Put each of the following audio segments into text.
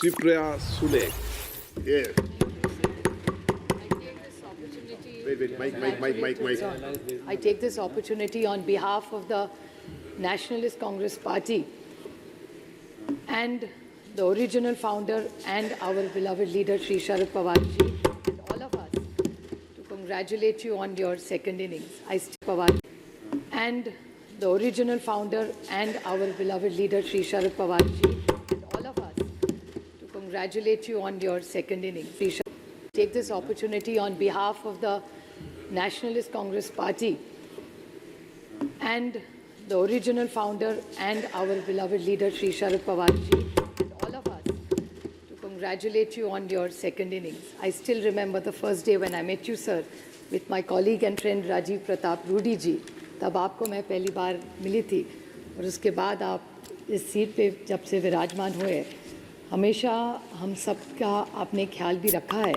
Cyprian Sulek. Yeah. Wait, wait, Mike, Mike, Mike, Mike, Mike. I take this opportunity on behalf of the Nationalist Congress Party and the original founder and our beloved leader Sri Sharad Pawar ji and all of us to congratulate you on your second innings. I still Pawar and the original founder and our beloved leader Sri Sharad Pawar congratulate you on your second innings. Sri Sharad- Take this opportunity on behalf of the Nationalist Congress Party and the original founder and our beloved leader Sri Sharad Pawar ji and all of us to congratulate you on your second innings. I still remember the first day when I met you, sir, with my colleague and friend Rajiv Pratap Rudi ji. तब आपको मैं पहली बार milli थी और उसके बाद आप इस seat पे जब से विराजमान हुए हमेशा हम सब का आपने ख्याल भी रखा है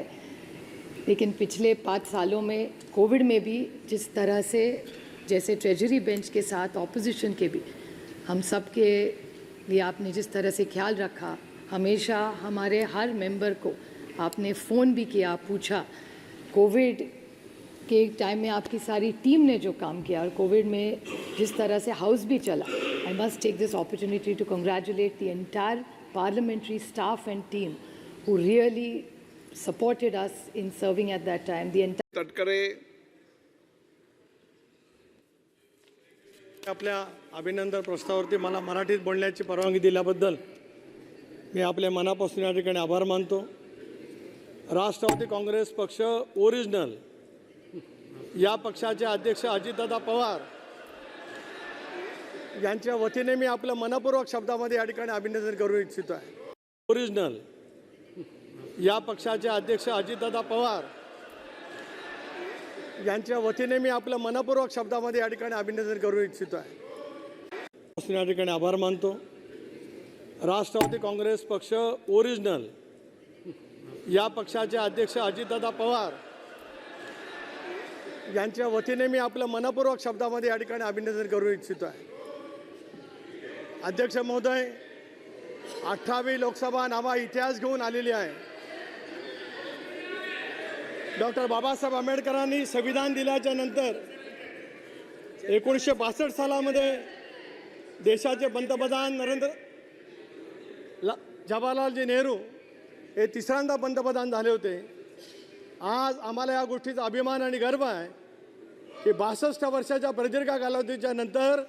लेकिन पिछले पाँच सालों में कोविड में भी जिस तरह से जैसे ट्रेजरी बेंच के साथ ऑपोजिशन के भी हम सब के लिए आपने जिस तरह से ख्याल रखा हमेशा हमारे हर मेंबर को आपने फ़ोन भी किया पूछा कोविड के टाइम में आपकी सारी टीम ने जो काम किया और कोविड में जिस तरह से हाउस भी चला I must take this opportunity to congratulate the entire parliamentary staff and team who really supported us in serving at that time. The entire Tatkare आपल्या अभिनंदन प्रस्तावावरती मला मराठीत बोलण्याची परवानगी दिल्याबद्दल मी आपल्या मनापासून या ठिकाणी आभार मानतो राष्ट्रवादी काँग्रेस पक्ष ओरिजिनल या पक्षाचे अध्यक्ष अजितदादा पवार यांच्या वतीने मी आपलं मनपूर्वक शब्दामध्ये या ठिकाणी अभिनंदन करू इच्छितो. आहे ओरिजिनल या पक्षाचे अध्यक्ष अजितदादा पवार यांच्या वतीने मी आपलं मनपूर्वक शब्दामध्ये या ठिकाणी अभिनंदन करू इच्छितो. आहे या ठिकाणी आभार मानतो. राष्ट्रवादी काँग्रेस पक्ष ओरिजिनल या पक्षाचे अध्यक्ष अजितदादा पवार यांच्या वतीने मी आपलं मनपूर्वक शब्दामध्ये या ठिकाणी अभिनंदन करू इच्छितो. आहे अध्यक्ष महोदय अठ्ठावी लोकसभा नावा इतिहास घेऊन आलेली आहे. डॉक्टर बाबासाहेब आंबेडकरांनी संविधान दिल्याच्या नंतर एकोणीसशे बासष्ट सालामध्ये देशाचे पंतप्रधान नरेंद्र ला जवाहरलालजी नेहरू हे तिसऱ्यांदा पंतप्रधान झाले होते. आज आम्हाला या गोष्टीचा अभिमान आणि गर्व आहे की बासष्ट वर्षाच्या प्रदीर्घ कालावधीच्या नंतर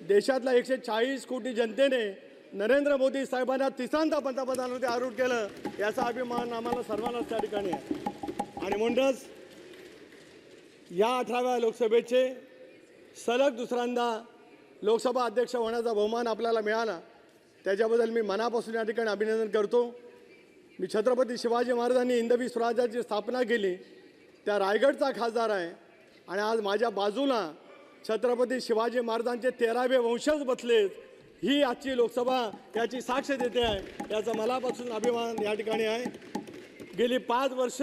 देशातल्या एकशे चाळीस कोटी जनतेने नरेंद्र मोदी साहेबांना तिसऱ्यांदा पंतप्रधानामध्ये आरूढ केलं याचा अभिमान आम्हाला सर्वांनाच त्या ठिकाणी आहे. आणि म्हणूनच या अठराव्या लोकसभेचे सलग दुसऱ्यांदा लोकसभा अध्यक्ष होण्याचा बहुमान आपल्याला मिळाला. त्याच्याबद्दल मी मनापासून या ठिकाणी अभिनंदन करतो. मी छत्रपती शिवाजी महाराजांनी हिंदवी स्वराज्याची स्थापना केली. त्या रायगडचा खासदार आहे. आणि आज माझ्या बाजूला छत्रपती शिवाजी महाराजांचे तेरावे वंशज बसलेत. ही आजची लोकसभा याची साक्ष देते आहे. याचा मनापासून अभिमान या ठिकाणी आहे. गेली पाच वर्ष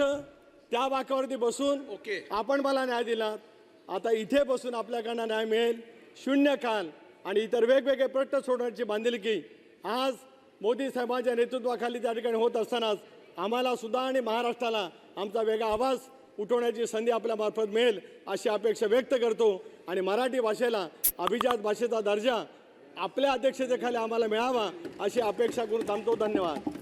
त्या वाकावरती बसून ओके. आपण मला न्याय दिला. आता इथे बसून आपल्याकडनं न्याय मिळेल. शून्य काल आणि इतर वेगवेगळे प्रश्न सोडण्याची बांधिलकी आज मोदी साहेबांच्या नेतृत्वाखाली त्या ठिकाणी होत असतानाच आम्हाला सुद्धा आणि महाराष्ट्राला आमचा वेगळा आवाज उठवण्याची संधी आपल्यामार्फत मिळेल अशी अपेक्षा व्यक्त करतो. आणि मराठी भाषेला अभिजात भाषेचा दर्जा आपल्या अध्यक्षतेखाली आम्हाला मिळावा अशी अपेक्षा करून थांबतो. धन्यवाद.